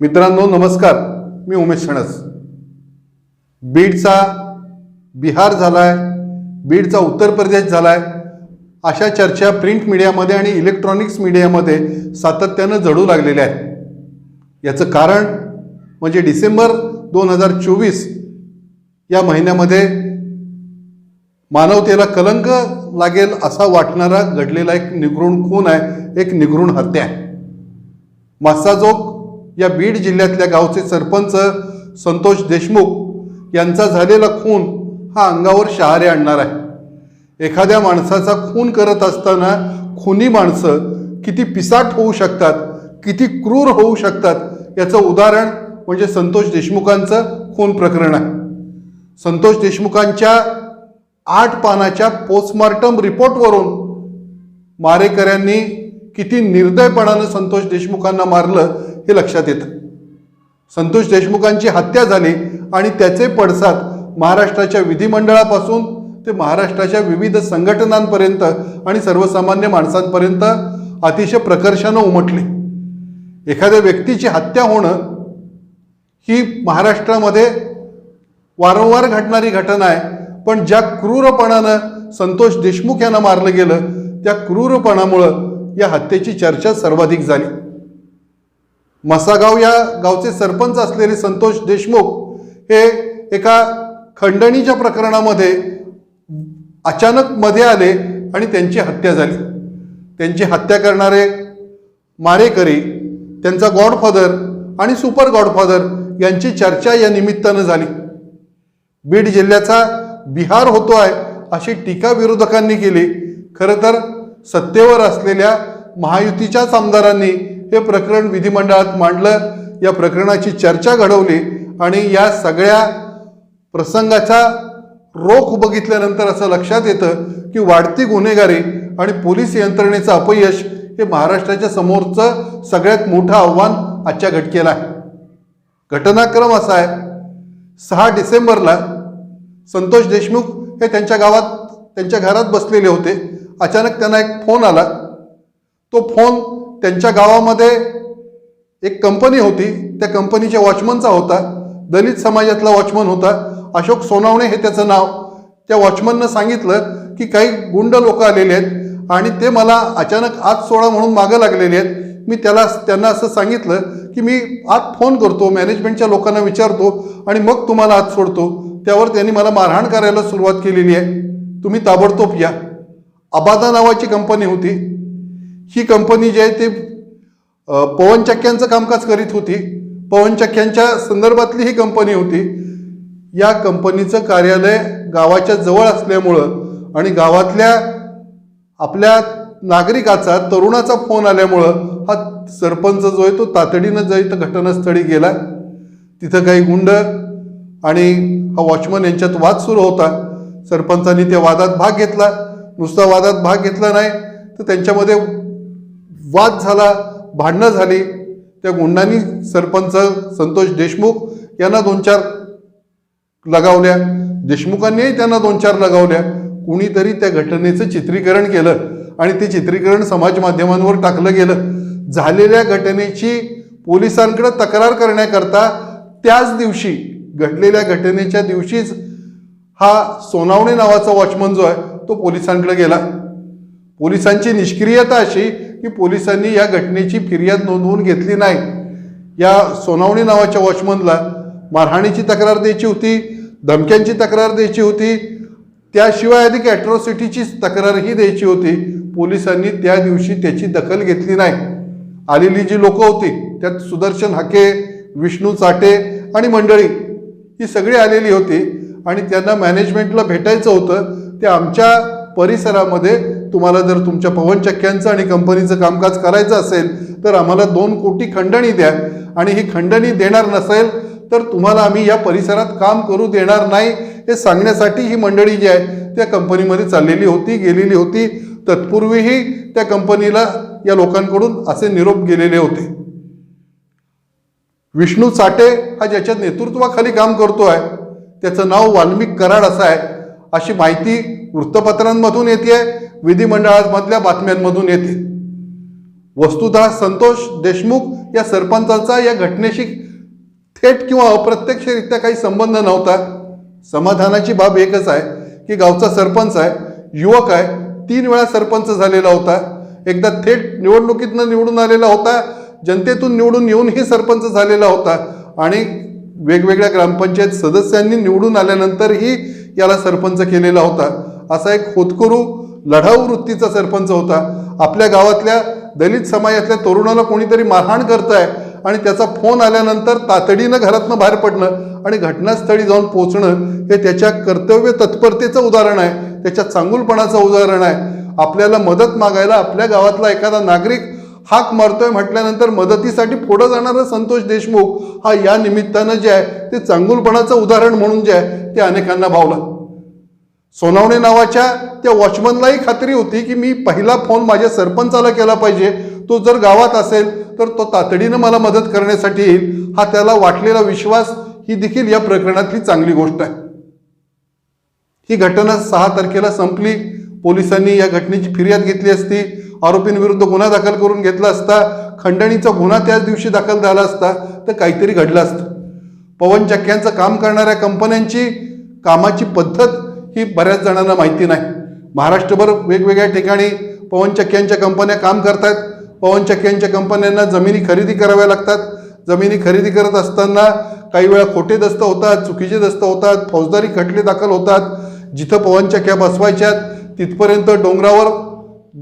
मित्रांनो नमस्कार. मी उमेश शणस बीडचा बिहार झाला आहे बीडचा उत्तर प्रदेश झाला आहे अशा चर्चा प्रिंट मीडियामध्ये आणि इलेक्ट्रॉनिक्स मीडियामध्ये सातत्यानं जडू लागलेल्या आहेत. याचं कारण म्हणजे डिसेंबर दोन हजार चोवीस या महिन्यामध्ये मानवतेला कलंक लागेल असा वाटणारा घडलेला एक निगृण खून आहे एक निगृण हत्या आहे. मासाजोग या बीड जिल्ह्यातल्या गावचे सरपंच संतोष देशमुख यांचा झालेला खून हा अंगावर शहारे आणणार आहे. एखाद्या माणसाचा खून करत असताना खुनी माणसं किती पिसाट होऊ शकतात किती क्रूर होऊ शकतात याचं उदाहरण म्हणजे संतोष देशमुखांचं खून प्रकरण आहे. संतोष देशमुखांच्या आठ पानाच्या पोस्टमॉर्टम रिपोर्टवरून मारेकऱ्यांनी किती निर्दयपणानं संतोष देशमुखांना मारलं हे लक्षात येतं. संतोष देशमुखांची हत्या झाली आणि त्याचे पडसाद महाराष्ट्राच्या विधिमंडळापासून ते महाराष्ट्राच्या विविध संघटनांपर्यंत आणि सर्वसामान्य माणसांपर्यंत अतिशय प्रकर्षानं उमटले. एखाद्या व्यक्तीची हत्या होणं ही महाराष्ट्रामध्ये वारंवार घडणारी घटना आहे. पण ज्या क्रूरपणानं संतोष देशमुख यांना मारलं गेलं त्या क्रूरपणामुळं या हत्येची चर्चा सर्वाधिक झाली. मसागाव या गावचे सरपंच असलेले संतोष देशमुख हे एका खंडणीच्या प्रकरणामध्ये अचानक मध्ये आले आणि त्यांची हत्या झाली. त्यांची हत्या करणारे मारेकरी त्यांचा गॉडफादर आणि सुपर गॉडफादर यांची चर्चा या निमित्तानं झाली. बीड जिल्ह्याचा बिहार होतो आहे अशी टीका विरोधकांनी केली. खरं तर सत्तेवर असलेल्या महायुतीच्याच आमदारांनी हे प्रकरण विधिमंडळात मांडलं या प्रकरणाची चर्चा घडवली आणि या सगळ्या प्रसंगाचा रोख बघितल्यानंतर असं लक्षात येतं की वाढती गुन्हेगारी आणि पोलीस यंत्रणेचं अपयश हे महाराष्ट्राच्या समोरचं सगळ्यात मोठं आव्हान आजच्या घटकेला आहे. घटनाक्रम असा आहे सहा डिसेंबरला संतोष देशमुख हे त्यांच्या गावात त्यांच्या घरात बसलेले होते. अचानक त्यांना एक फोन आला. तो फोन त्यांच्या गावामध्ये एक कंपनी होती. त्या कंपनीच्या वॉचमनचा होता. दलित समाजातला वॉचमन होता. अशोक सोनावणे हे त्याचं नाव. त्या वॉचमननं सांगितलं की काही गुंड लोक आलेले आहेत आणि ते मला अचानक आत सोडा म्हणून मागं लागलेले आहेत. मी त्याला त्यांना असं सांगितलं की मी आत फोन करतो मॅनेजमेंटच्या लोकांना विचारतो आणि मग तुम्हाला आत सोडतो. त्यावर त्यांनी मला मारहाण करायला सुरुवात केलेली आहे. तुम्ही ताबडतोब या. अबादा नावाची कंपनी होती. ही कंपनी जी आहे ते पवनचक्क्यांचं कामकाज करीत होती. पवनचक्क्यांच्या संदर्भातली ही कंपनी होती. या कंपनीचं कार्यालय गावाच्या जवळ असल्यामुळं आणि गावातल्या आपल्या नागरिकाचा तरुणाचा फोन आल्यामुळं हा सरपंच जो आहे तो तातडीनं जो तर घटनास्थळी गेला. तिथं काही गुंड आणि हा वॉचमन यांच्यात वाद सुरू होता. सरपंचांनी त्या वादात भाग घेतला. नुसता वादात भाग घेतला नाही. तर त्यांच्यामध्ये वाद झाला भांडणं झाली त्या गुंडांनी सरपंच संतोष देशमुख यांना दोन चार लगावल्या. देशमुखांनीही त्यांना दोन चार लगावल्या. कुणीतरी त्या घटनेचं चित्रीकरण केलं आणि ते चित्रीकरण समाज माध्यमांवर टाकलं गेलं. झालेल्या घटनेची पोलिसांकडे तक्रार करण्याकरता त्याच दिवशी घडलेल्या घटनेच्या दिवशीच हा सोनावणे नावाचा वॉचमन जो आहे तो पोलिसांकडे गेला. पोलिसांची निष्क्रियता अशी की पोलिसांनी या घटनेची फिर्याद नोंदवून घेतली नाही. या सोनावणी नावाच्या वॉचमनला मारहाणीची तक्रार द्यायची होती धमक्यांची तक्रार द्यायची होती त्याशिवाय अधिक ॲट्रॉसिटीची तक्रारही द्यायची होती. पोलिसांनी त्या दिवशी त्याची दखल घेतली नाही. आलेली जी लोकं होती त्यात सुदर्शन हाके विष्णू चाटे आणि मंडळी ही सगळी आलेली होती आणि त्यांना मॅनेजमेंटला भेटायचं होतं. ते आमच्या परिसरामध्ये तुम्हाला जर तुमच्या पवनचक्क्यांचं आणि कंपनीचं कामकाज करायचं असेल तर आम्हाला दोन कोटी खंडणी द्या. आणि ही खंडणी देणार नसेल तर तुम्हाला आम्ही या परिसरात काम करू देणार नाही हे सांगण्यासाठी ही मंडळी जी आहे त्या कंपनीमध्ये चाललेली होती गेलेली होती. तत्पूर्वीही त्या कंपनीला या लोकांकडून असे निरोप गेलेले होते. विष्णू चाटे हा ज्याच्या नेतृत्वाखाली काम करतो आहे त्याचं नाव वाल्मिक कराड असं आहे. अशी माहिती वृत्तपत्रांमधून येते विधिमंडळामधल्या बातम्यांमधून येते. वस्तुतः संतोष देशमुख या सरपंचाचा या घटनेशी थेट किंवा अप्रत्यक्षरित्या काही संबंध नव्हता. समाधानाची बाब एकच आहे की गावचा सरपंच आहे युवक आहे तीन वेळा सरपंच झालेला होता. एकदा थेट निवडणुकीतनं निवडून आलेला होता जनतेतून निवडून येऊनही सरपंच झालेला होता. आणि वेगवेगळ्या ग्रामपंचायत सदस्यांनी निवडून आल्यानंतरही याला सरपंच केलेला होता. असा एक होतकरू लढाऊ वृत्तीचा सरपंच होता. आपल्या गावातल्या दलित समाजातल्या तरुणाला कोणीतरी मारहाण करताय आहे आणि त्याचा फोन आल्यानंतर तातडीनं घरातनं बाहेर पडणं आणि घटनास्थळी जाऊन पोहोचणं हे त्याच्या कर्तव्य तत्परतेचं उदाहरण आहे. त्याच्या चांगुलपणाचं उदाहरण आहे. आपल्याला मदत मागायला आपल्या गावातला एखादा नागरिक हाक मारतोय म्हटल्यानंतर मदतीसाठी पुढं जाणारा संतोष देशमुख हा या निमित्तानं जे आहे ते चांगुलपणाचं उदाहरण म्हणून जे आहे ते अनेकांना भावलं. सोनावणे नावाच्या त्या वॉचमनलाही खात्री होती की मी पहिला फोन माझ्या सरपंचाला केला पाहिजे. तो जर गावात असेल तर तो तातडीनं मला मदत करण्यासाठी येईल. हा त्याला वाटलेला विश्वास ही देखील या प्रकरणातली चांगली गोष्ट आहे. ही घटना सहा तारखेला संपली. पोलिसांनी या घटनेची फिर्याद घेतली असती. आरोपींविरुद्ध गुन्हा दाखल करून घेतला असता खंडणीचा गुन्हा त्याच दिवशी दाखल झाला असता तर काहीतरी घडलं असतं. पवन चक्क्यांचं काम करणाऱ्या कंपन्यांची कामाची पद्धत ही बऱ्याच जणांना माहिती नाही. महाराष्ट्रभर वेगवेगळ्या ठिकाणी पवन चक्क्यांच्या कंपन्या काम करतात पवन चक्क्यांच्या कंपन्यांना जमिनी खरेदी कराव्या लागतात. जमिनी खरेदी करत असताना काही वेळा खोटे दस्त होतात चुकीचे दस्त होतात फौजदारी खटले दाखल होतात. जिथं पवनचक्क्या बसवायच्यात तिथपर्यंत डोंगरावर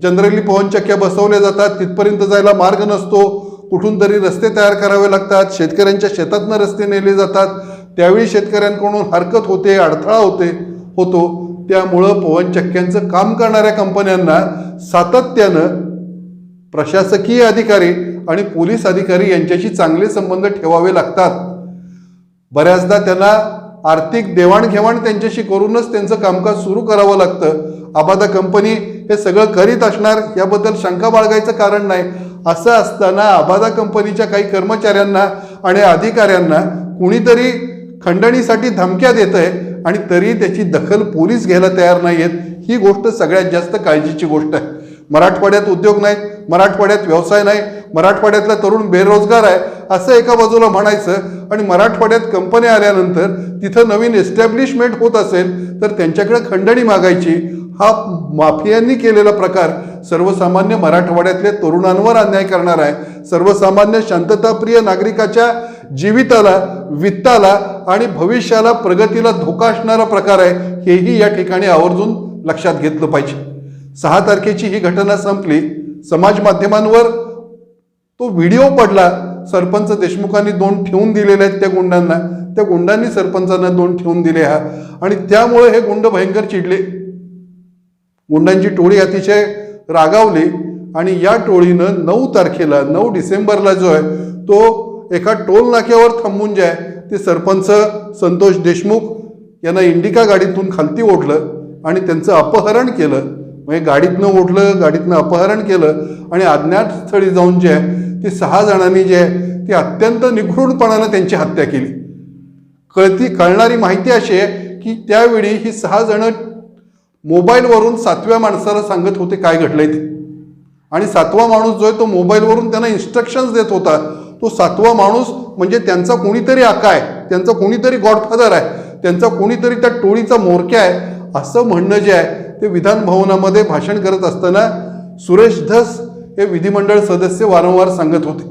जनरली पवनचक्क्या बसवल्या जातात तिथपर्यंत जायला मार्ग नसतो. कुठून तरी रस्ते तयार करावे लागतात. शेतकऱ्यांच्या शेतातनं रस्ते नेले जातात. त्यावेळी शेतकऱ्यांकडून हरकत होते अडथळा होते होतो. त्यामुळं पवनचक्क्यांचं काम करणाऱ्या कंपन्यांना सातत्यानं प्रशासकीय अधिकारी आणि पोलीस अधिकारी यांच्याशी चांगले संबंध ठेवावे लागतात. बऱ्याचदा त्यांना आर्थिक देवाणघेवाण त्यांच्याशी करूनच त्यांचं कामकाज सुरू करावं लागतं. आबादा कंपनी हे सगळं करीत असणार याबद्दल शंका बाळगायचं कारण नाही. असं असताना आबादा कंपनीच्या काही कर्मचाऱ्यांना आणि अधिकाऱ्यांना कुणीतरी खंडणीसाठी धमक्या देत आहे आणि तरी त्याची दखल पोलीस घ्यायला तयार नाही आहेत ही गोष्ट सगळ्यात जास्त काळजीची गोष्ट आहे. मराठवाड्यात उद्योग नाही मराठवाड्यात व्यवसाय नाही मराठवाड्यातला तरुण बेरोजगार आहे असं एका बाजूला म्हणायचं आणि मराठवाड्यात कंपन्या आल्यानंतर तिथं नवीन एस्टॅब्लिशमेंट होत असेल तर त्यांच्याकडे खंडणी मागायची हा माफियांनी केलेला प्रकार सर्वसामान्य मराठवाड्यातल्या तरुणांवर अन्याय करणार आहे. सर्वसामान्य शांतताप्रिय नागरिकाच्या जीविताला वित्ताला आणि भविष्याला प्रगतीला धोका असणारा प्रकार आहे हेही या ठिकाणी आवर्जून लक्षात घेतलं पाहिजे. सहा तारखेची ही घटना संपली. समाज माध्यमांवर तो व्हिडिओ पडला. सरपंच देशमुखांनी दोन ठेवून दिलेले आहेत त्या गुंडांना. त्या गुंडांनी सरपंचांना दोन ठेवून दिले हा. आणि त्यामुळे हे गुंड भयंकर चिडले. गुंडांची टोळी अतिशय रागावली आणि या टोळीनं नऊ तारखेला नऊ डिसेंबरला जो आहे तो एका टोल नाक्यावर थांबून जे आहे ते सरपंच संतोष देशमुख यांना इंडिका गाडीतून खालती ओढलं आणि त्यांचं अपहरण केलं. म्हणजे गाडीतनं ओढलं गाडीतनं अपहरण केलं आणि अज्ञात स्थळी जाऊन जे आहे ते सहा जणांनी जे आहे ते अत्यंत निखृणपणानं त्यांची हत्या केली. कळती कळणारी माहिती अशी आहे की त्यावेळी ही सहा जणं मोबाईलवरून सातव्या माणसाला सांगत होते काय घडलंय ते. आणि सातवा माणूस जो आहे तो मोबाईलवरून त्यांना इन्स्ट्रक्शन्स देत होता. तो सातवा माणूस म्हणजे त्यांचा कोणीतरी आका आहे त्यांचा कोणीतरी गॉडफादर आहे त्यांचा कोणीतरी त्या टोळीचा मोरक्या आहे असं म्हणणं जे आहे ते विधान भवनामध्ये भाषण करत असताना सुरेश धस हे विधिमंडळ सदस्य वारंवार सांगत होते.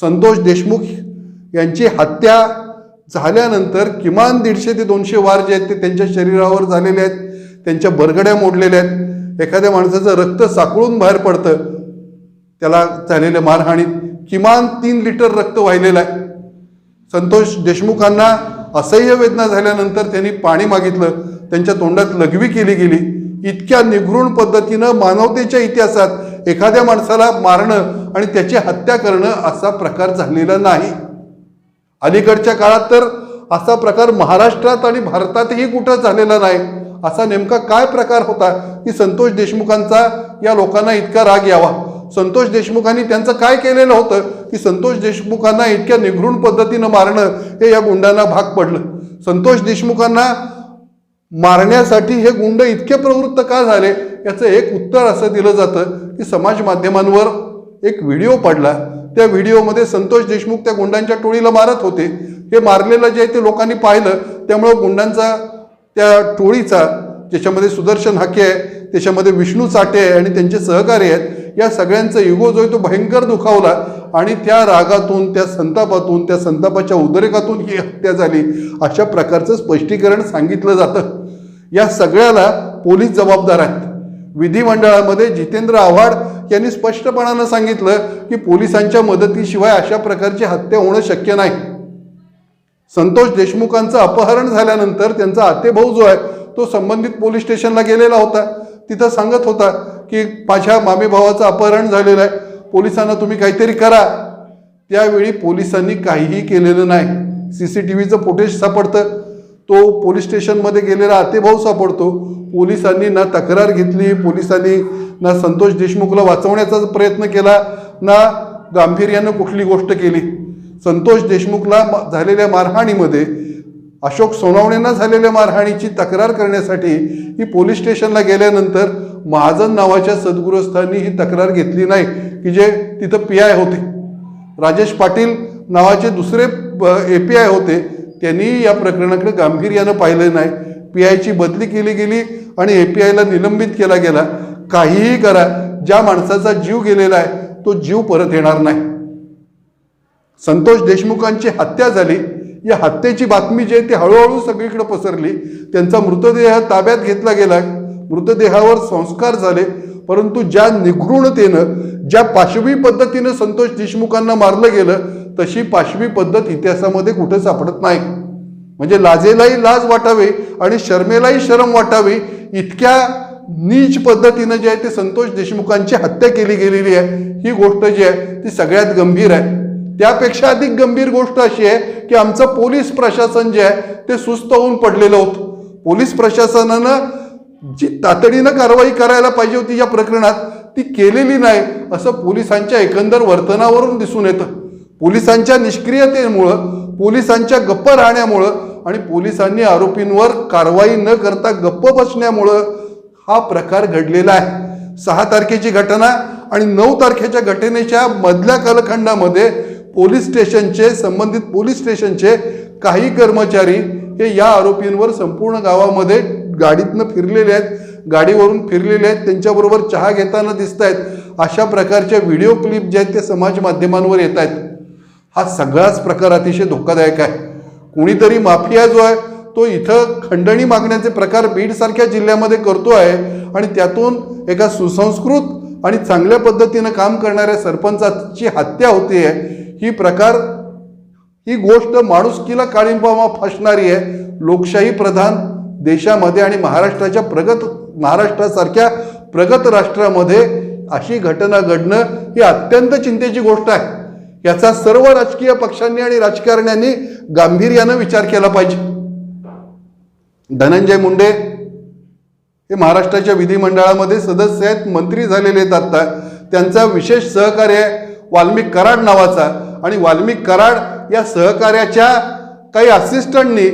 संतोष देशमुख यांची हत्या झाल्यानंतर किमान दीडशे ते दोनशे वार जे आहेत ते त्यांच्या शरीरावर झालेले आहेत. त्यांच्या बरगड्या मोडलेल्या आहेत. एखाद्या माणसाचं रक्त साकळून बाहेर पडतं. त्याला झालेल्या मारहाणीत किमान तीन लिटर रक्त वाहिलेलं आहे. संतोष देशमुखांना असह्य वेदना झाल्यानंतर त्यांनी पाणी मागितलं. त्यांच्या तोंडात लघवी केली गेली. इतक्या निघृण पद्धतीनं मानवतेच्या इतिहासात एखाद्या माणसाला मारणं आणि त्याची हत्या करणं असा प्रकार झालेला नाही. अलीकडच्या काळात तर असा प्रकार महाराष्ट्रात आणि भारतातही कुठं झालेला नाही. असा नेमका काय प्रकार होता की संतोष देशमुखांचा या लोकांना इतका राग यावा? संतोष देशमुखांनी त्यांचं काय केलेलं होतं की संतोष देशमुखांना इतक्या निघृण पद्धतीनं मारणं हे या गुंडांना भाग पडलं. संतोष देशमुखांना मारण्यासाठी हे गुंड इतके प्रवृत्त का झाले? याचं एक उत्तर असं दिलं जातं की समाज माध्यमांवर एक व्हिडिओ पडला. त्या व्हिडिओमध्ये संतोष देशमुख त्या गुंडांच्या टोळीला मारत होते. हे मारलेलं जे आहे ते लोकांनी पाहिलं. त्यामुळं गुंडांचा त्या टोळीचा ज्याच्यामध्ये सुदर्शन हाके आहे त्याच्यामध्ये विष्णू चाटे आहे आणि त्यांचे सहकारी आहेत या सगळ्यांचा युगो जो आहे तो भयंकर दुखावला आणि त्या रागातून त्या संतापातून त्या संतापाच्या उद्रेकातून ही हत्या झाली. अशा प्रकारचं स्पष्टीकरण सांगितलं जातं. या सगळ्याला पोलीस जबाबदार आहेत. विधिमंडळामध्ये जितेंद्र आव्हाड यांनी स्पष्टपणानं सांगितलं की पोलिसांच्या मदतीशिवाय अशा प्रकारची हत्या होणं शक्य नाही. संतोष देशमुखांचं अपहरण झाल्यानंतर त्यांचा आतेभाऊ जो आहे तो संबंधित पोलीस स्टेशनला गेलेला होता. तिथं सांगत होता की माझ्या मामे भावाचं अपहरण झालेलं आहे. पोलिसांना तुम्ही काहीतरी करा. त्यावेळी पोलिसांनी काहीही केलेलं नाही. सी सी टी व्हीचं फुटेज सापडतं. तो पोलीस स्टेशनमध्ये गेलेला आतेभाऊ सापडतो. पोलिसांनी ना तक्रार घेतली पोलिसांनी ना संतोष देशमुखला वाचवण्याचा प्रयत्न केला ना गांभीर्यानं कुठली गोष्ट केली. संतोष देशमुखला झालेल्या मारहाणीमध्ये अशोक सोनावणेंना झालेल्या मारहाणीची तक्रार करण्यासाठी ही पोलीस स्टेशनला गेल्यानंतर महाजन नावाच्या सद्गुरस्थांनी ही तक्रार घेतली नाही की जे तिथं पी आय होते. राजेश पाटील नावाचे दुसरे ए पी आय होते त्यांनी या प्रकरणाकडे गांभीर्यानं पाहिलं नाही. पी आयची बदली केली गेली आणि ए पी आयला निलंबित केला गेला. काहीही करा ज्या माणसाचा जीव गेलेला आहे तो जीव परत येणार नाही. संतोष देशमुखांची हत्या झाली. या हत्येची बातमी जी आहे ती हळूहळू सगळीकडे पसरली. त्यांचा मृतदेह ताब्यात घेतला गेला. मृतदेहावर संस्कार झाले. परंतु ज्या निघृणतेनं ज्या पाशवी पद्धतीनं संतोष देशमुखांना मारलं गेलं तशी पाशवी पद्धत इतिहासामध्ये कुठं सापडत नाही. म्हणजे लाजेलाही लाज वाटावी आणि शर्मेलाही शरम वाटावी इतक्या नीच पद्धतीनं जे आहे ते संतोष देशमुखांची हत्या केली गेलेली आहे. ही गोष्ट जी आहे ती सगळ्यात गंभीर आहे. त्यापेक्षा अधिक गंभीर गोष्ट अशी आहे की आमचं पोलीस प्रशासन जे आहे ते सुस्त होऊन पडलेलं होतं. पोलीस प्रशासनानं जी तातडीनं कारवाई करायला पाहिजे होती या प्रकरणात ती केलेली नाही असं पोलिसांच्या एकंदर वर्तनावरून दिसून येतं. पोलिसांच्या निष्क्रियतेमुळं पोलिसांच्या गप्प राहण्यामुळं आणि पोलिसांनी आरोपींवर कारवाई न करता गप्प बसण्यामुळं हा प्रकार घडलेला आहे. सहा तारखेची घटना आणि नऊ तारखेच्या घटनेच्या मधल्या कालखंडामध्ये पोलीस स्टेशनचे संबंधित पोलीस स्टेशनचे काही कर्मचारी हे या आरोपींवर संपूर्ण गावामध्ये गाडीतनं फिरलेले आहेत गाडीवरून फिरलेले आहेत त्यांच्याबरोबर चहा घेताना दिसत आहेत अशा प्रकारच्या व्हिडिओ क्लिप जे आहेत ते समाज माध्यमांवर येत आहेत. हा सगळाच प्रकार अतिशय धोकादायक आहे. कुणीतरी माफिया जो आहे तो इथं खंडणी मागण्याचे प्रकार बीडसारख्या जिल्ह्यामध्ये करतो आहे आणि त्यातून एका सुसंस्कृत आणि चांगल्या पद्धतीनं काम करणाऱ्या सरपंचाची हत्या होते आहे ही प्रकार ही गोष्ट माणुसकीला काळिंबामा फासणारी आहे लोकशाही प्रधान देशामध्ये आणि महाराष्ट्राच्या प्रगत महाराष्ट्रासारख्या प्रगत राष्ट्रामध्ये अशी घटना घडणं ही अत्यंत चिंतेची गोष्ट आहे. याचा सर्व राजकीय पक्षांनी आणि राजकारण्यांनी गांभीर्यानं विचार केला पाहिजे. धनंजय मुंडे हे महाराष्ट्राच्या विधिमंडळामध्ये सदस्य आहेत मंत्री झालेले आहेत आत्ता त्यांचा विशेष सहकार्य आहे वाल्मिक कराड नावाचा. आणि वाल्मिक कराड या सहकार्याच्या काही असिस्टंटनी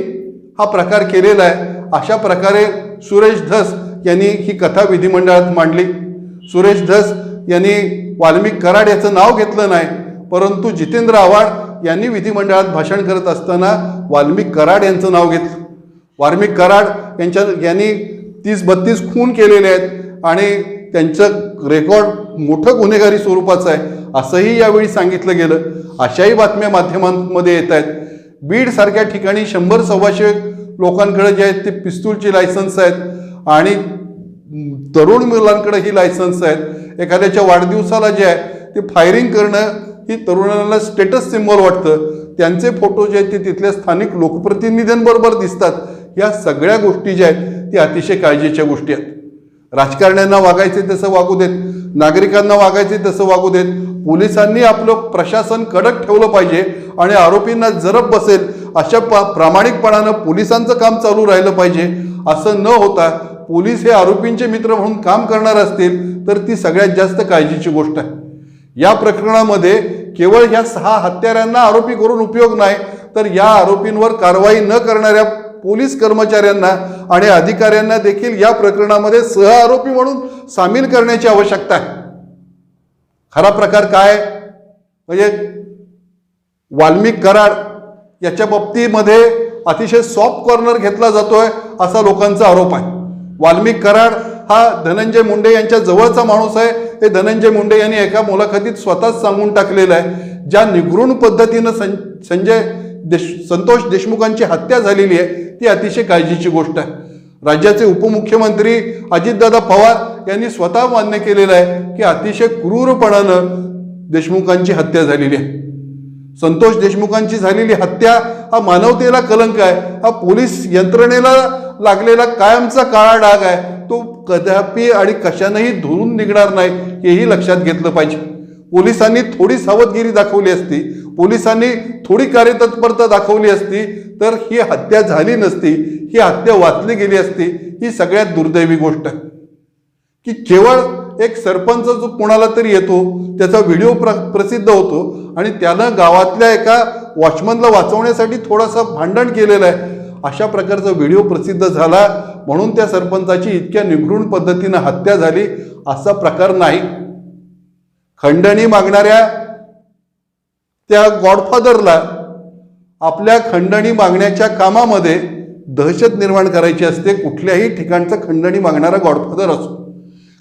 हा प्रकार केलेला आहे. अशा प्रकारे सुरेश धस यांनी ही कथा विधिमंडळात मांडली. सुरेश धस यांनी वाल्मिक कराड याचं नाव घेतलं नाही परंतु जितेंद्र आव्हाड यांनी विधिमंडळात भाषण करत असताना वाल्मिक कराड यांचं नाव घेतलं. वाल्मिक कराड यांच्या यांनी तीस बत्तीस खून केलेले आहेत आणि त्यांचं रेकॉर्ड मोठं गुन्हेगारी स्वरूपाचं आहे असंही यावेळी सांगितलं गेलं. अशाही बातम्या माध्यमांमध्ये येत आहेत. बीडसारख्या ठिकाणी शंभर सव्वाशे लोकांकडे जे आहेत ते पिस्तूलची लायसन्स आहेत आणि तरुण मुलांकडे ही लायसन्स आहेत. एखाद्याच्या वाढदिवसाला जे आहे ते फायरिंग करणं ही तरुणांना स्टेटस सिम्बॉल वाटतं. त्यांचे फोटो जे आहेत ते तिथल्या स्थानिक लोकप्रतिनिधींबरोबर दिसतात. या सगळ्या गोष्टी ज्या आहेत त्या अतिशय काळजीच्या गोष्टी आहेत. राजकारण्यांना वागायचे तसं वागू देत नागरिकांना वागायचे तसं वागू देत पोलिसांनी आपलं प्रशासन कडक ठेवलं पाहिजे आणि आरोपींना जरब बसेल अशा पा प्रामाणिकपणानं पोलिसांचं काम चालू राहिलं पाहिजे. असं न होता पोलीस हे आरोपींचे मित्र म्हणून काम करणार असतील तर ती सगळ्यात जास्त काळजीची गोष्ट आहे. या प्रकरणामध्ये केवळ ह्या सहा हत्याऱ्यांना आरोपी करून उपयोग नाही तर या आरोपींवर कारवाई न करणाऱ्या पोलीस कर्मचाऱ्यांना आणि अधिकाऱ्यांना देखील या प्रकरणामध्ये सहआरोपी म्हणून सामील करण्याची आवश्यकता आहे. खरा प्रकार काय? म्हणजे वाल्मिक कराड याच्या बाबतीमध्ये अतिशय सॉफ्ट कॉर्नर घेतला जातोय असा लोकांचा आरोप आहे. वाल्मिक कराड हा धनंजय मुंडे यांच्या जवळचा माणूस आहे. हे धनंजय मुंडे यांनी एका मुलाखतीत स्वतःच सांगून टाकलेलं आहे. ज्या निगृण पद्धतीनं सं संजय देश संतोष देशमुखांची हत्या झालेली आहे ती अतिशय काळजीची गोष्ट आहे. राज्याचे उपमुख्यमंत्री अजितदादा पवार यांनी स्वतः मान्य केलेलं आहे की अतिशय क्रूरपणानं देशमुखांची हत्या झालेली आहे. संतोष देशमुखांची झालेली हत्या हा मानवतेला कलंक आहे हा पोलीस यंत्रणेला लागलेला कायमचा काळा डाग आहे तो कदापि आणि कशानंही धुरून निघणार नाही हेही लक्षात घेतलं पाहिजे. पोलिसांनी थोडी सावधगिरी दाखवली असती पोलिसांनी थोडी कार्यतत्परता दाखवली असती तर ही हत्या झाली नसती ही हत्या वाचली गेली असती ही सगळ्यात दुर्दैवी गोष्ट. आहे की केवळ एक सरपंच जो कोणाला तरी येतो त्याचा व्हिडिओ प्र प्रसिद्ध होतो आणि त्यानं गावातल्या एका वॉचमनला वाचवण्यासाठी थोडंसं भांडण केलेलं आहे. अशा प्रकारचा व्हिडिओ प्रसिद्ध झाला म्हणून त्या सरपंचाची इतक्या निगृण पद्धतीनं हत्या झाली असा प्रकार नाही. खंडणी मागणाऱ्या त्या गॉडफादरला आपल्या खंडणी मागण्याच्या कामामध्ये दहशत निर्माण करायची असते कुठल्याही ठिकाणचं खंडणी मागणारा गॉडफादर असो.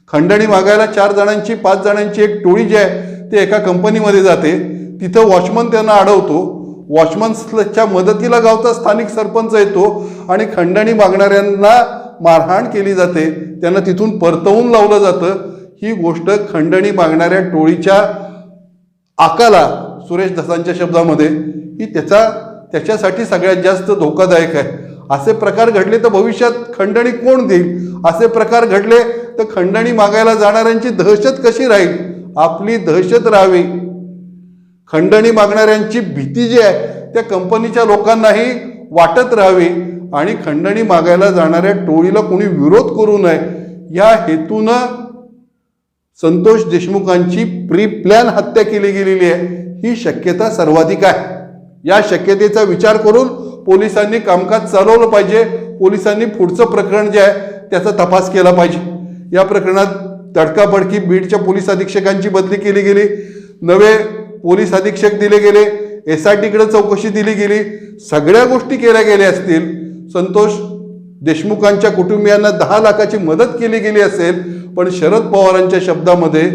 खंडणी मागायला चार जणांची पाच जणांची एक टोळी जी आहे ते एका कंपनीमध्ये जाते. तिथं वॉचमन त्यांना अडवतो. वॉचमन्सच्या मदतीला गावचा स्थानिक सरपंच येतो आणि खंडणी मागणाऱ्यांना मारहाण केली जाते. त्यांना तिथून परतवून लावलं जातं. ही गोष्ट खंडणी मागणाऱ्या टोळीच्या आकाला सुरेश दसांच्या शब्दामध्ये की त्याचा त्याच्यासाठी सगळ्यात जास्त धोकादायक आहे. असे प्रकार घडले तर भविष्यात खंडणी कोण देईल? असे प्रकार घडले तर खंडणी मागायला जाणाऱ्यांची दहशत कशी राहील? आपली दहशत राहावी. खंडणी मागणाऱ्यांची भीती जी आहे त्या कंपनीच्या लोकांनाही वाटत राहावी. आणि खंडणी मागायला जाणाऱ्या टोळीला कोणी विरोध करू नये. या हेतूनं संतोष देशमुखांची प्री प्लॅन हत्या केली गेलेली आहे. ही शक्यता सर्वाधिक आहे. या शक्यतेचा विचार करून पोलिसांनी कामकाज चालवलं पाहिजे. पोलिसांनी पुढचं प्रकरण जे आहे त्याचा तपास केला पाहिजे. या प्रकरणात तडकाबडकी बीडच्या पोलीस अधीक्षकांची बदली केली गेली. नवे पोलीस अधीक्षक दिले गेले. एस आय टीकडे चौकशी दिली गेली. सगळ्या गोष्टी केल्या गेल्या असतील. संतोष देशमुखांच्या कुटुंबियांना दहा लाखाची मदत केली गेली असेल. पण शरद पवारांच्या शब्दामध्ये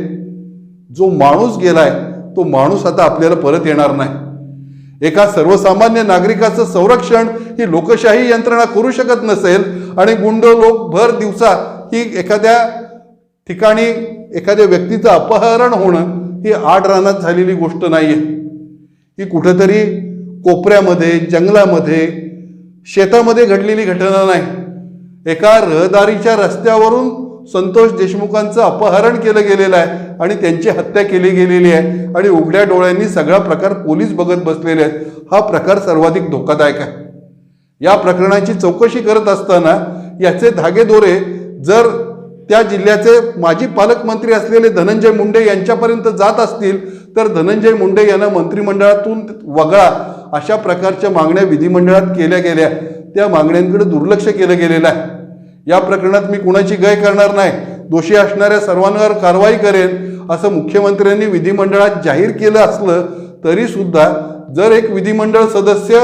जो माणूस गेलाय तो माणूस आता आपल्याला परत येणार नाही. एका सर्वसामान्य नागरिकाचं संरक्षण ही लोकशाही यंत्रणा करू शकत नसेल आणि गुंड लोक भर दिवसा ही एखाद्या ठिकाणी एखाद्या व्यक्तीचं अपहरण होणं ही आड रानात झालेली गोष्ट नाही आहे ही कुठंतरी कोपऱ्यामध्ये जंगलामध्ये शेतामध्ये घडलेली घटना नाही. एका रहदारीच्या रस्त्यावरून संतोष देशमुखांचं अपहरण केलं गेलेलं आहे आणि त्यांची हत्या केली गेलेली आहे. आणि उघड्या डोळ्यांनी सगळा प्रकार पोलीस बघत बसलेले आहेत. हा प्रकार सर्वाधिक धोकादायक आहे. या प्रकरणाची चौकशी करत असताना याचे धागेदोरे जर त्या जिल्ह्याचे माजी पालकमंत्री असलेले धनंजय मुंडे यांच्यापर्यंत जात असतील तर धनंजय मुंडे यांना मंत्रिमंडळातून वगळा अशा प्रकारच्या मागण्या विधिमंडळात केल्या गेल्या. त्या मागण्यांकडे दुर्लक्ष केलं गेलेलं आहे. या प्रकरणात मी कुणाची गय करणार नाही. दोषी असणाऱ्या सर्वांवर कारवाई करेन असं मुख्यमंत्र्यांनी विधिमंडळात जाहीर केलं असलं तरी सुद्धा जर एक विधिमंडळ सदस्य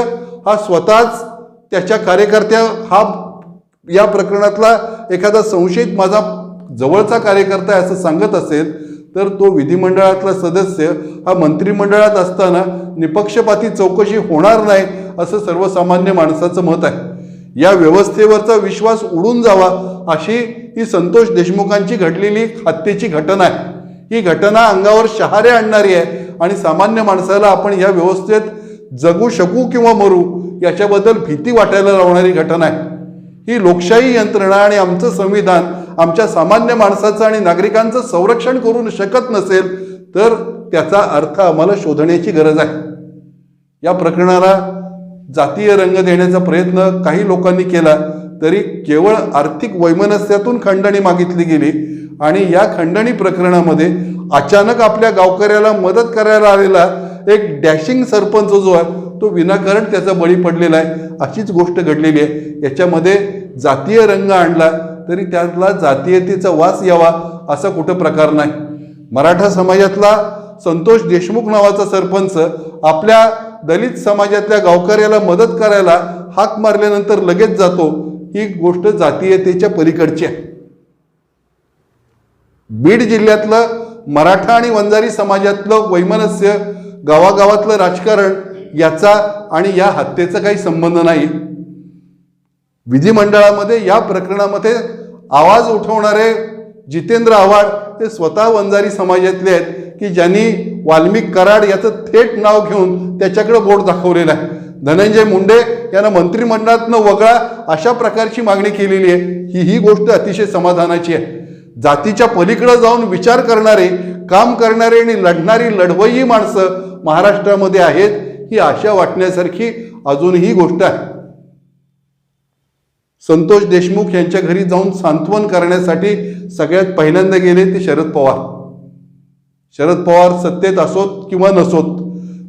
हा स्वतःच त्याच्या कार्यकर्त्या हा या प्रकरणातला एखादा संशयित माझा जवळचा कार्यकर्ता आहे असं सांगत असेल तर तो विधिमंडळातला सदस्य हा मंत्रिमंडळात असताना निपक्षपाती चौकशी होणार नाही असं सर्वसामान्य माणसाचं मत आहे. या व्यवस्थेवरचा विश्वास उडून जावा अशी ही संतोष देशमुखांची घडलेली हत्येची घटना आहे. ही घटना अंगावर शहारे आणणारी आहे आणि सामान्य माणसाला आपण या व्यवस्थेत जगू शकू किंवा मरू याच्याबद्दल भीती वाटायला लावणारी घटना आहे. ही लोकशाही यंत्रणा आणि आमचं संविधान आमच्या सामान्य माणसाचं आणि नागरिकांचं संरक्षण करू शकत नसेल तर त्याचा अर्थ आम्हाला शोधण्याची गरज आहे. या प्रकरणाला जातीय रंग देण्याचा प्रयत्न काही लोकांनी केला तरी केवळ आर्थिक वैमनस्यातून खंडणी मागितली गेली आणि या खंडणी प्रकरणामध्ये अचानक आपल्या गावकऱ्याला मदत करायला आलेला एक डॅशिंग सरपंच जो आहे तो विनाकारण त्याचा बळी पडलेला आहे. अशीच गोष्ट घडलेली आहे. याच्यामध्ये जातीय रंग आणला तरी त्यातला जातीयतेचा वास यावा असा कुठं प्रकार नाही. मराठा समाजातला संतोष देशमुख नावाचा सरपंच आपल्या दलित समाजातल्या गावकऱ्याला मदत करायला हाक मारल्यानंतर लगेच जातो. ही गोष्ट जातीयतेच्या पलीकडची आहे. बीड जिल्ह्यातलं मराठा आणि वंजारी समाजातलं वैमनस्य गावागावातलं राजकारण याचा आणि या हत्येचा काही संबंध नाही. विधिमंडळामध्ये या प्रकरणामध्ये आवाज उठवणारे जितेंद्र आव्हाड हे स्वतः वंजारी समाजातले आहेत की ज्यांनी वाल्मिक कराड याचं थेट नाव घेऊन त्याच्याकडे बोट दाखवलेलं आहे. धनंजय मुंडे यांना मंत्रिमंडळातनं वगळा अशा प्रकारची मागणी केलेली आहे. ही ही गोष्ट अतिशय समाधानाची आहे. जातीच्या पलीकडे जाऊन विचार करणारे काम करणारे आणि लढणारी लढवई माणसं महाराष्ट्रामध्ये आहेत ही आशा वाटण्यासारखी अजूनही गोष्ट आहे. संतोष देशमुख यांच्या घरी जाऊन सांत्वन करण्यासाठी सगळ्यात पहिल्यांदा गेले ते शरद पवार. शरद पवार सत्तेत असोत किंवा नसोत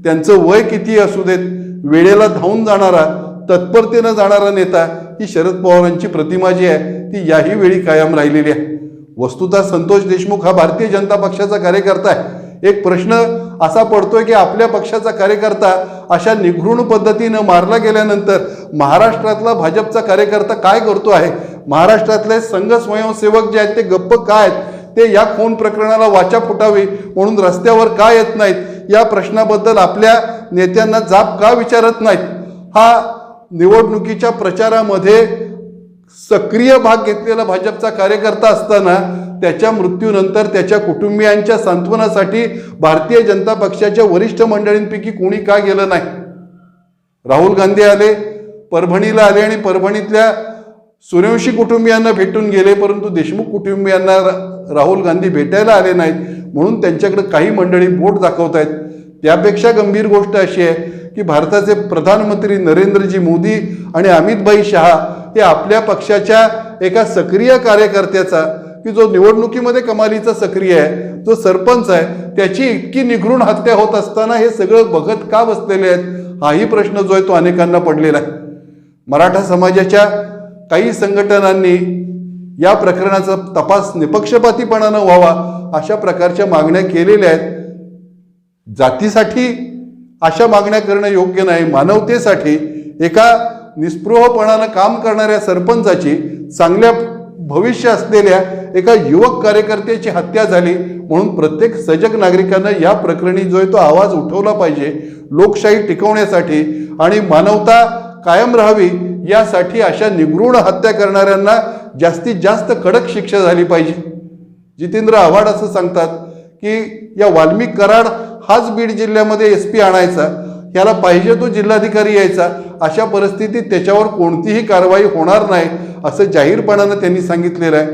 त्यांचं वय किती असू देत वेळेला धावून जाणारा तत्परतेनं जाणारा नेता ही शरद पवारांची प्रतिमा जी आहे ती याही वेळी कायम राहिलेली आहे. वस्तुतः संतोष देशमुख हा भारतीय जनता पक्षाचा कार्यकर्ता आहे. एक प्रश्न असा पडतोय की आपल्या पक्षाचा कार्यकर्ता अशा निघृण पद्धतीनं मारला गेल्यानंतर महाराष्ट्रातला भाजपचा कार्यकर्ता काय करतो आहे? महाराष्ट्रातले संघ स्वयंसेवक जे आहेत ते गप्प काय आहेत? ते या खून प्रकरणाला वाचा फुटावी म्हणून रस्त्यावर का येत नाहीत? या प्रश्नाबद्दल आपल्या नेत्यांना जाब का विचारत नाहीत? हा निवडणुकीच्या प्रचारामध्ये सक्रिय भाग घेतलेला भाजपचा कार्यकर्ता असताना त्याच्या मृत्यूनंतर त्याच्या कुटुंबियांच्या सांत्वनासाठी भारतीय जनता पक्षाच्या वरिष्ठ मंडळींपैकी कोणी का गेलं नाही? राहुल गांधी आले परभणीला आले आणि परभणीतल्या सूर्यवंशी कुटुंबियांना भेटून गेले परंतु देशमुख कुटुंबियांना राहुल गांधी भेटायला आले नाहीत. म्हणून त्यांच्याकडे काही मंडळी बोट दाखवत आहेत त्यापेक्षा गंभीर गोष्ट अशी आहे की भारताचे प्रधानमंत्री नरेंद्रजी मोदी आणि अमितभाई शहा हे आपल्या पक्षाच्या एका सक्रिय कार्यकर्त्याचा की जो निवडणुकीमध्ये कमालीचा सक्रिय आहे जो सरपंच आहे त्याची इतकी निघृण हत्या होत असताना हे सगळं बघत का बसलेले आहेत हाही प्रश्न जो आहे तो अनेकांना पडलेला आहे. मराठा समाजाच्या काही संघटनांनी या प्रकरणाचा तपास निपक्षपातीपणानं व्हावा अशा प्रकारच्या मागण्या केलेल्या आहेत. जातीसाठी अशा मागण्या करणं योग्य नाही. मानवतेसाठी एका निस्पृहपणानं काम करणाऱ्या सरपंचाची चांगल्या भविष्य असलेल्या एका युवक कार्यकर्त्याची हत्या झाली म्हणून प्रत्येक सजग नागरिकानं या प्रकरणी जो आहे तो आवाज उठवला पाहिजे. लोकशाही टिकवण्यासाठी आणि मानवता कायम राहावी यासाठी अशा निगृण हत्या करणाऱ्यांना जास्तीत जास्त कडक शिक्षा झाली पाहिजे. जितेंद्र आव्हाड असं सांगतात की या वाल्मिक कराड हाच बीड जिल्ह्यामध्ये एस पी आणायचा याला पाहिजे तो जिल्हाधिकारी यायचा अशा परिस्थितीत त्याच्यावर कोणतीही कारवाई होणार नाही असं जाहीरपणानं त्यांनी सांगितलेलं आहे.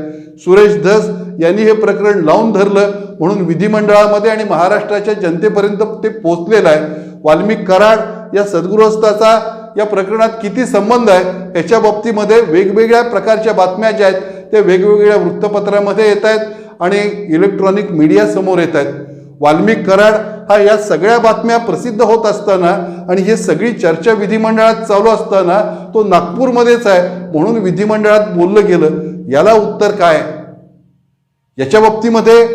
सुरेश धस यांनी हे प्रकरण लावून धरलं म्हणून विधिमंडळामध्ये आणि महाराष्ट्राच्या जनतेपर्यंत ते पोचलेलं आहे. वाल्मिक कराड या सद्गृहस्थाचा या प्रकरणात किती संबंध आहे याच्या बाबतीमध्ये वेगवेगळ्या प्रकारच्या बातम्या ज्या आहेत त्या वेगवेगळ्या वृत्तपत्रामध्ये येत आहेत आणि इलेक्ट्रॉनिक मीडिया समोर येत आहेत. वाल्मिक कराड हा या सगळ्या बातम्या प्रसिद्ध होत असताना आणि हे सगळी चर्चा विधिमंडळात चालू असताना तो नागपूरमध्येच आहे म्हणून विधिमंडळात बोललं गेलं. याला उत्तर काय? याच्या बाबतीमध्ये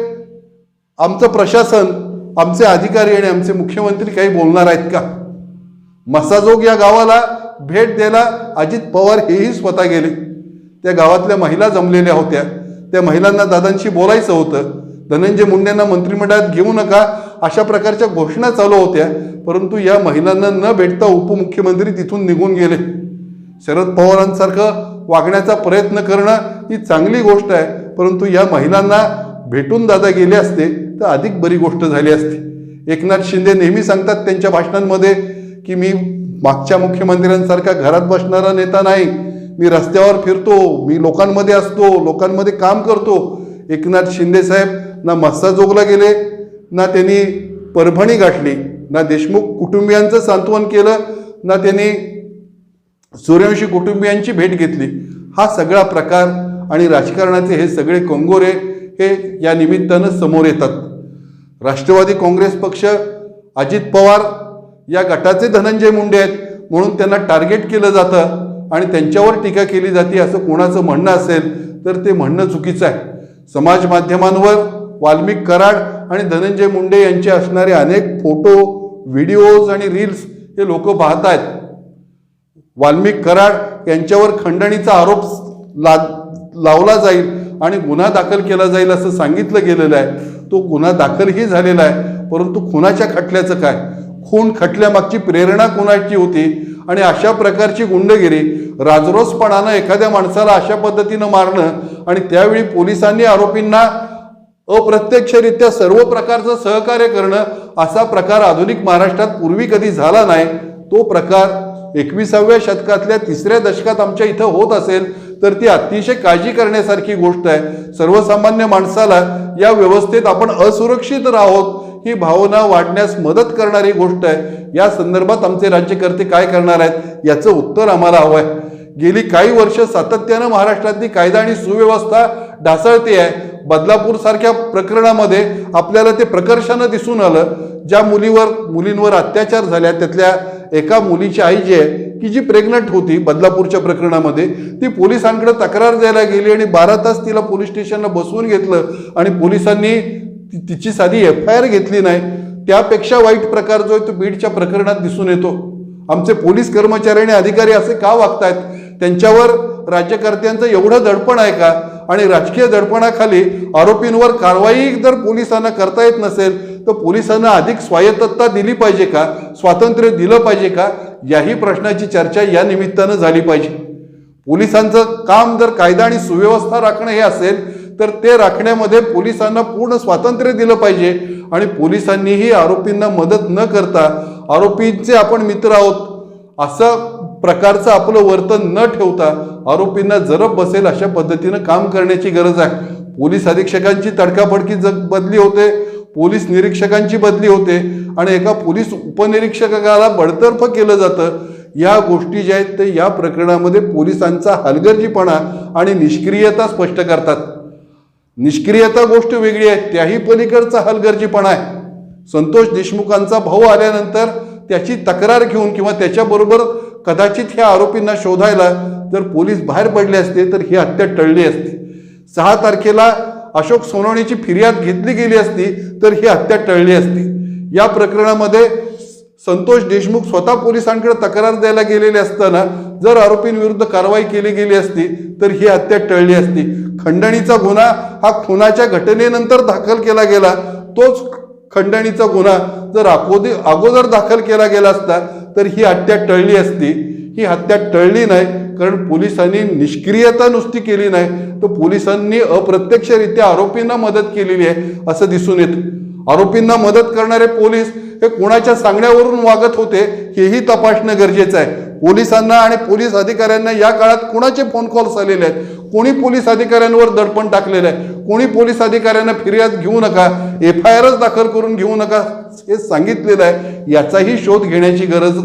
आमचं प्रशासन आमचे अधिकारी आणि आमचे मुख्यमंत्री काही बोलणार आहेत का? मसाजोग या गावाला भेट द्यायला अजित पवार हेही स्वतः गेले. त्या गावातल्या महिला जमलेल्या होत्या. त्या महिलांना दादांशी बोलायचं होतं. धनंजय मुंडेंना मंत्रिमंडळात घेऊ नका अशा प्रकारच्या घोषणा चालू होत्या. परंतु या महिलांना न भेटता उपमुख्यमंत्री तिथून निघून गेले. शरद पवारांसारखं वागण्याचा प्रयत्न करणं ही चांगली गोष्ट आहे. परंतु या महिलांना भेटून दादा गेले असते तर अधिक बरी गोष्ट झाली असती. एकनाथ शिंदे नेहमी सांगतात त्यांच्या भाषणांमध्ये की मी मागच्या मुख्यमंत्र्यांसारखा घरात बसणारा नेता नाही. मी रस्त्यावर फिरतो मी लोकांमध्ये असतो लोकांमध्ये काम करतो. एकनाथ शिंदे साहेब ना मस्साजोगला गेले ना त्यांनी परभणी गाठली ना देशमुख कुटुंबियांचं सांत्वन केलं ना त्यांनी सूर्यवंशी कुटुंबियांची भेट घेतली. हा सगळा प्रकार आणि राजकारणाचे हे सगळे कंगोरे हे या निमित्तानं समोर येतात. राष्ट्रवादी काँग्रेस पक्ष अजित पवार या गटाचे धनंजय मुंडे आहेत. म्हणून त्यांना टार्गेट केलं जातं आणि त्यांच्यावर टीका केली जाते असं कोणाचं म्हणणं असेल तर ते म्हणणं चुकीचं आहे. समाज माध्यमांवर वाल्मिक कराड आणि धनंजय मुंडे यांचे असणारे अनेक फोटो व्हिडिओज आणि रील्स हे लोक पाहत आहेत वाल्मिक कराड यांच्यावर खंडणीचा आरोप ला लावला जाईल आणि गुन्हा दाखल केला जाईल असं सांगितलं गेलेलं आहे. तो गुन्हा दाखलही झालेला आहे परंतु खुनाच्या खटल्याचं काय? खून खटल्यामागची प्रेरणा कुणाची होती? आणि अशा प्रकारची गुंडगिरी राजरोसपणानं एखाद्या माणसाला अशा पद्धतीनं मारणं आणि त्यावेळी पोलिसांनी आरोपींना अप्रत्यक्षरित्या सर्व प्रकारचं सहकार्य करणं असा प्रकार आधुनिक महाराष्ट्रात पूर्वी कधी झाला नाही तो प्रकार एकविसाव्या शतकातल्या तिसऱ्या दशकात आमच्या इथं होत असेल तर ती अतिशय काळजी करण्यासारखी गोष्ट आहे. सर्वसामान्य माणसाला या व्यवस्थेत आपण असुरक्षित राहोत ही भावना वाढण्यास मदत करणारी गोष्ट आहे. या संदर्भात आमचे राज्यकर्ते काय करणार आहेत याचं उत्तर आम्हाला हवं आहे गेली काही वर्ष सातत्यानं महाराष्ट्रातली कायदा आणि सुव्यवस्था ढासळते आहे. बदलापूर सारख्या प्रकरणामध्ये आपल्याला ते प्रकर्षानं दिसून आलं. ज्या मुलीवर मुलींवर अत्याचार झाल्या त्यातल्या एका मुलीची आई जी आहे की जी प्रेग्नंट होती बदलापूरच्या प्रकरणामध्ये ती पोलिसांकडे तक्रार द्यायला गेली आणि बारा तास तिला पोलीस स्टेशनला बसवून घेतलं आणि पोलिसांनी तिची साधी एफ आय आर घेतली नाही. त्यापेक्षा वाईट प्रकार जो आहे तो बीडच्या प्रकरणात दिसून येतो. आमचे पोलीस कर्मचारी आणि अधिकारी असे का वागतायत? त्यांच्यावर राज्यकर्त्यांचं एवढं दडपण आहे का? आणि राजकीय दडपणाखाली आरोपींवर कारवाई जर पोलिसांना करता येत नसेल तर पोलिसांना अधिक स्वायत्तता दिली पाहिजे का? स्वातंत्र्य दिलं पाहिजे का? याही प्रश्नाची चर्चा या निमित्तानं झाली पाहिजे. पोलिसांचं काम जर कायदा आणि सुव्यवस्था राखणं हे असेल तर ते राखण्यामध्ये पोलिसांना पूर्ण स्वातंत्र्य दिलं पाहिजे. आणि पोलिसांनीही आरोपींना मदत न करता आरोपींचे आपण मित्र आहोत असं प्रकारचं आपलं वर्तन न ठेवता आरोपींना जरब बसेल अशा पद्धतीनं काम करण्याची गरज आहे. पोलीस अधीक्षकांची तडकाफडकी जग बदली होते पोलीस निरीक्षकांची बदली होते आणि एका पोलीस उपनिरीक्षकाला बडतर्फ केलं जातं. या गोष्टी ज्या आहेत ते या प्रकरणामध्ये पोलिसांचा हलगर्जीपणा आणि निष्क्रियता स्पष्ट करतात. निष्क्रियता गोष्ट वेगळी आहे. त्याही पलीकडचा हलगर्जीपणा आहे. संतोष देशमुखांचा भाऊ आल्यानंतर त्याची तक्रार घेऊन किंवा त्याच्याबरोबर कदाचित ह्या आरोपींना शोधायला जर पोलीस बाहेर पडले असते तर ही हत्या टळली असती. सहा तारखेला अशोक सोनवणेची फिर्याद घेतली गेली असती तर ही हत्या टळली असती. या प्रकरणामध्ये संतोष देशमुख स्वतः पोलिसांकडे तक्रार द्यायला गेलेले असताना जर आरोपींविरुद्ध कारवाई केली गेली असती तर ही हत्या टळली असती. खंडणीचा गुन्हा हा खुनाच्या घटनेनंतर दाखल केला गेला. तोच खंडणीचा गुन्हा जर अगोदर अगोदर दाखल केला गेला असता तर ही हत्या टळली असती. ही हत्या टळली नाही कारण पोलिसांनी निष्क्रियता नुसती केली नाही. तर पोलिसांनी अप्रत्यक्षरित्या आरोपींना मदत केलेली आहे असं दिसून येतं. आरोपींना मदत करणारे पोलीस हे कोणाच्या सांगण्यावरून वागत होते हेही तपासणं गरजेचं आहे. पोलिसांना आणि पोलीस अधिकाऱ्यांना या काळात कोणाचे फोन कॉल्स आलेले आहेत? कोणी पोलीस अधिकाऱ्यांवर दडपण टाकलेलं आहे? कोणी पोलीस अधिकाऱ्यांना फिर्याद घेऊ नका? एफ आय आरच दाखल करून घेऊ नका? हे सांगितलेलं आहे. याचाही शोध घेण्याची गरज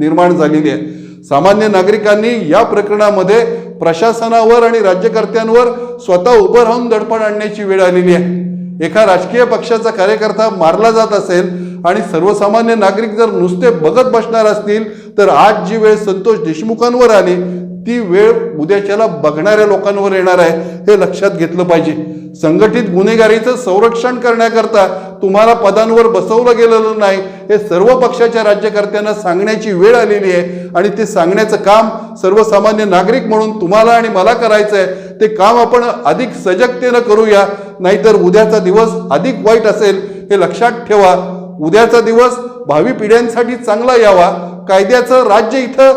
निर्माण झालेली आहे. सामान्य नागरिकांनी या प्रकरणामध्ये प्रशासनावर आणि राज्यकर्त्यांवर स्वतः उभं राहून दडपण आणण्याची वेळ आलेली आहे. एका राजकीय पक्षाचा कार्यकर्ता मारला जात असेल आणि सर्वसामान्य नागरिक जर नुसते बघत बसणार असतील तर आज जी वेळ संतोष देशमुखांवर आली ती वेळ उद्याच्याला बघणाऱ्या लोकांवर येणार आहे हे लक्षात घेतलं पाहिजे. संघटित गुन्हेगारीचं संरक्षण करण्याकरता तुम्हाला पदांवर बसवलं गेलेलं नाही हे सर्व पक्षाच्या राज्यकर्त्यांना सांगण्याची वेळ आलेली आहे. आणि ते सांगण्याचं काम सर्वसामान्य नागरिक म्हणून तुम्हाला आणि मला करायचं आहे ते काम आपण अधिक सजगतेनं करूया. नाहीतर उद्याचा दिवस अधिक वाईट असेल हे लक्षात ठेवा. उद्याचा दिवस भावी पिढ्यांसाठी चांगला यावा. कायद्याचं राज्य इथं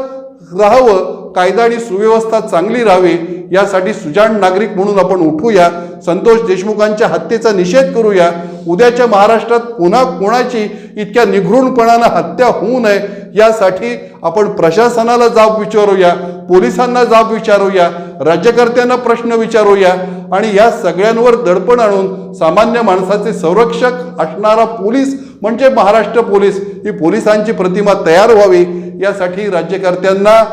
राहावं. कायदा आणि सुव्यवस्था चांगली राहावी यासाठी सुजाण नागरिक म्हणून आपण उठूया. संतोष देशमुखांच्या हत्येचा निषेध करूया. उद्याच्या महाराष्ट्रात पुन्हा कोणाची इतक्या निघृणपणानं हत्या होऊ नये यासाठी आपण प्रशासनाला जाब विचारूया पोलिसांना जाब विचारूया राज्यकर्त्यांना प्रश्न विचारूया आणि या सगळ्यांवर दडपण आणून सामान्य माणसाचे संरक्षक असणारा पोलीस म्हणजे महाराष्ट्र पोलीस ही पोलिसांची प्रतिमा तयार व्हावी. यासाठी राज्यकर्त्यांना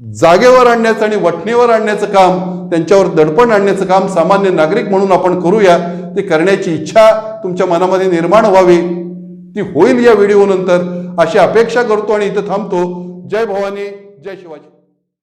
जागेवर आणण्याचं आणि वठणीवर आणण्याचं काम त्यांच्यावर दडपण आणण्याचं काम सामान्य नागरिक म्हणून आपण करूया. ते करण्याची इच्छा तुमच्या मनामध्ये निर्माण व्हावी. ती होईल या व्हिडिओनंतर. अशी अपेक्षा करतो आणि इथं थांबतो. जय भवानी जय शिवाजी.